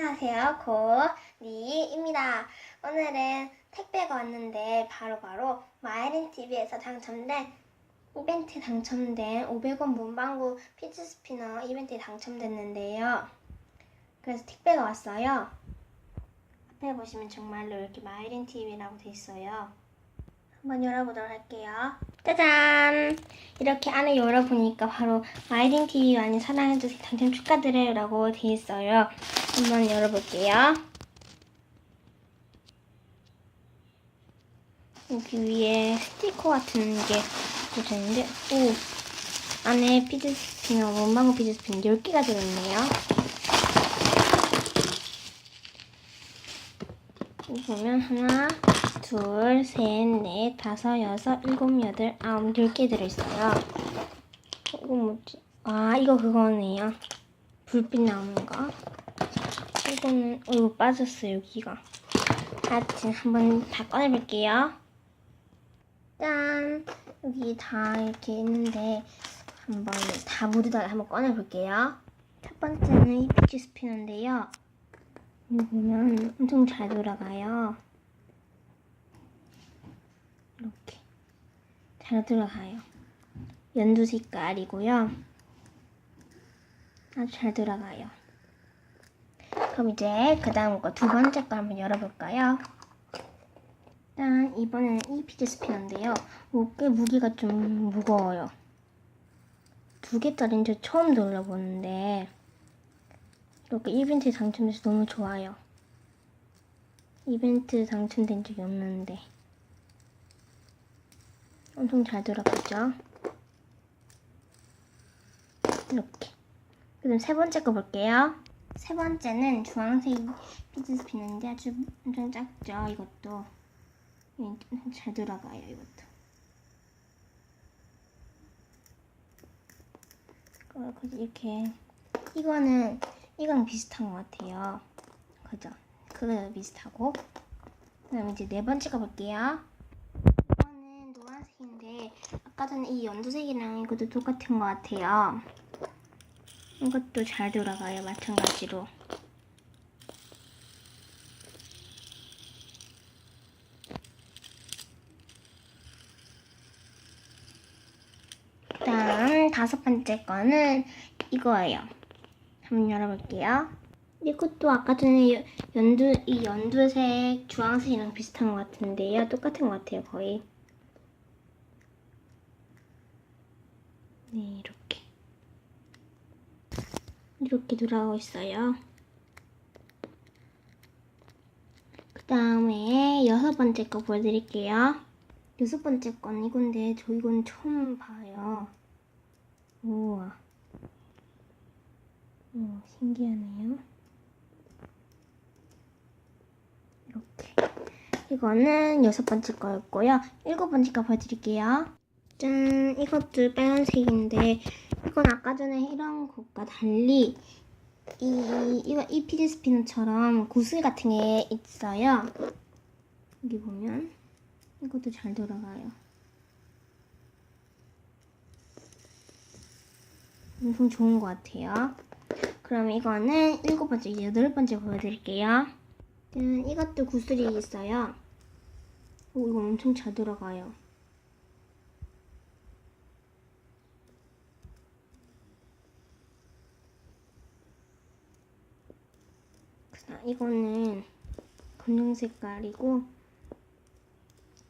안녕하세요. 고니입니다. 오늘은 택배가 왔는데 바로바로 마이린TV에서 당첨된 이벤트 당첨된 500원 문방구 피치 스피너 이벤트에 당첨됐는데요. 그래서 택배가 왔어요. 앞에 보시면 정말로 이렇게 마이린TV라고 돼 있어요. 한번 열어보도록 할게요. 짜잔! 이렇게 안에 열어보니까 바로 마이린 TV 많이 사랑해주세요. 당첨 축하드려요. 라고 돼 있어요. 한번 열어볼게요. 여기 위에 스티커 같은 게 붙어있는데, 오! 안에 피즈 스피너, 원망고 피즈 스피너 10개가 들어있네요. 보면 하나, 둘, 셋, 넷, 다섯, 여섯, 일곱, 여덟, 아홉, 열 개 들어있어요. 이거 뭐지? 아, 이거 그거네요. 불빛 나오는 거. 이거는, 어, 이거 빠졌어요, 여기가. 하여튼, 한번 다 꺼내볼게요. 짠! 여기 다 이렇게 있는데, 한번 다 모두 다 한번 꺼내볼게요. 첫 번째는 이 피치 스피너인데요. 보면 엄청 잘 돌아가요. 이렇게 잘 들어가요. 연두 색깔이고요. 아주 잘 들어가요. 그럼 이제 그 다음 거 두 번째 거 한번 열어볼까요? 일단 이번에는 이 피지 스피너인데요. 꽤 무게가 좀 무거워요. 두 개짜리는 저 처음 돌려보는데 이렇게 이벤트에 당첨돼서 너무 좋아요. 이벤트 당첨된 적이 없는데 엄청 잘 들어가죠. 이렇게. 그럼 세 번째 거 볼게요. 세 번째는 주황색 피즈 스피너인데 아주 엄청 작죠. 이것도 예, 잘 들어가요. 이것도. 이렇게 이거는 이거랑 비슷한 것 같아요. 그죠? 그거 비슷하고. 그다음 이제 네 번째 거 볼게요. 아까 전에 이 연두색이랑 이것도 똑같은 것 같아요. 이것도 잘 돌아가요. 마찬가지로. 그다음 다섯 번째 거는 이거예요. 한번 열어볼게요. 이것도 아까 전에 여- 연두 이 연두색 주황색이랑 비슷한 것 같은데요. 똑같은 것 같아요, 거의. 네, 이렇게 이렇게 돌아가고 있어요. 그 다음에 여섯 번째 거 보여드릴게요. 여섯 번째 건 이건데 저 이건 처음 봐요. 우와. 오, 신기하네요. 이렇게. 이거는 여섯 번째 거였고요. 일곱 번째 거 보여드릴게요. 짠, 이것도 빨간색인데, 이건 아까 전에 이런 것과 달리, 이, 이거, 이 피드 스피너처럼 구슬 같은 게 있어요. 여기 보면, 이것도 잘 돌아가요. 엄청 좋은 것 같아요. 그럼 이거는 일곱 번째, 여덟 번째 보여드릴게요. 음, 이것도 구슬이 있어요. 오, 이거 엄청 잘 들어가요. 그다음 이거는 검정 색깔이고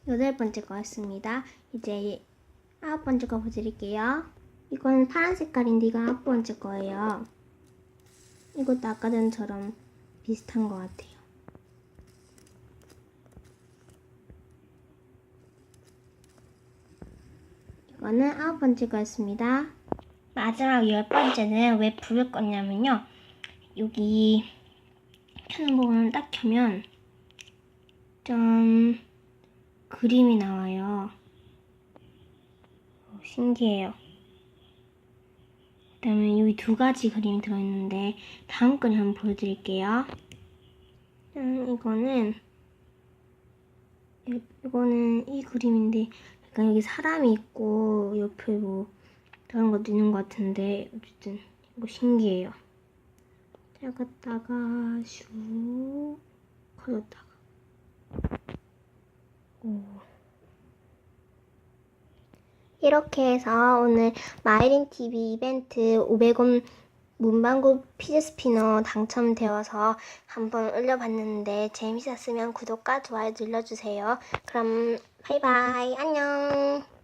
여덟 번째 거였습니다. 이제 아홉 번째 거 보여드릴게요. 이건 파란 색깔인데 이거 아홉 번째 거예요. 이것도 아까 전처럼 비슷한 것 같아요. 이거는 아홉 번째 거였습니다. 마지막 열 번째는 왜 불을 껐냐면요. 여기 켜는 부분을 딱 켜면 좀 그림이 나와요. 오, 신기해요. 그 다음에 여기 두 가지 그림이 들어있는데 다음 건 한번 보여드릴게요. 음, 이거는 이- 이거는 이 그림인데 약간 여기 사람이 있고 옆에 뭐 다른 것도 있는 것 같은데 어쨌든 이거 신기해요. 작았다가 슉 커졌다가 오. 이렇게 해서 오늘 마이린 TV 이벤트 500원 문방구 피즈 스피너 당첨되어서 한번 올려봤는데 재밌었으면 구독과 좋아요 눌러주세요. 그럼 바이바이 안녕.